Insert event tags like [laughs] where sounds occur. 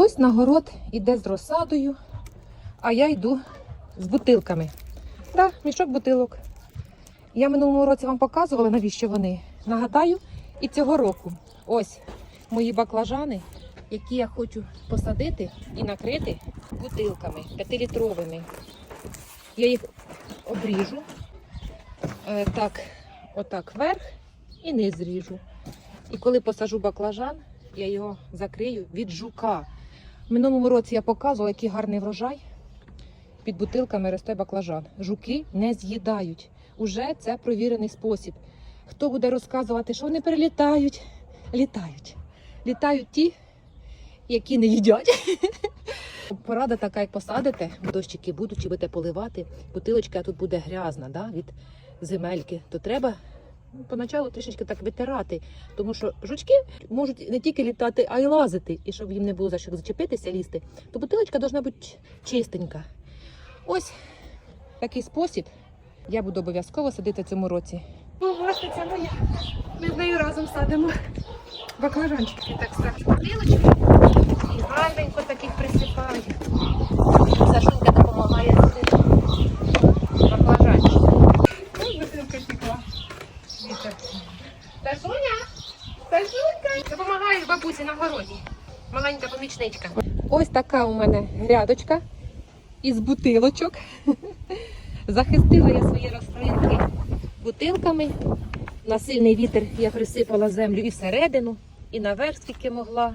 Хтось на город іде з розсадою, а я йду з бутилками. Так, мішок бутилок. Я минулому році вам показувала, навіщо вони. Нагадаю, і цього року. Ось мої баклажани, які я хочу посадити і накрити бутилками п'ятилітровими. Я їх обріжу. Е, так, отак вверх і низ зріжу. І коли посажу баклажан, я його закрию від жука. В минулому році я показувала, який гарний врожай. Під бутилками росте баклажан. Жуки не з'їдають. Уже це провірений спосіб. Хто буде розказувати, що вони перелітають? Літають. Літають ті, які не їдять. [laughs] Порада така, як посадите, дощики будуть, чи будете поливати, бутилочка тут буде грязна да, від земельки, то треба поначалу трішечки так витирати, тому що жучки можуть не тільки літати, а й лазити. І щоб їм не було за що зачепитися, лізти, то бутилочка повинна бути чистенька. Ось такий спосіб я буду обов'язково садити в цьому році. О, бачите, моя. Ми з нею разом садимо баклажанчики. Так ставлю Сашуня! Сашунька! Допомагаю бабусі на городі. Маленька помічничка. Ось така у мене грядочка із бутилочок. [laughs] Захистила я свої рослинки бутилками. На сильний вітер я присипала землю і всередину, і наверх, скільки могла.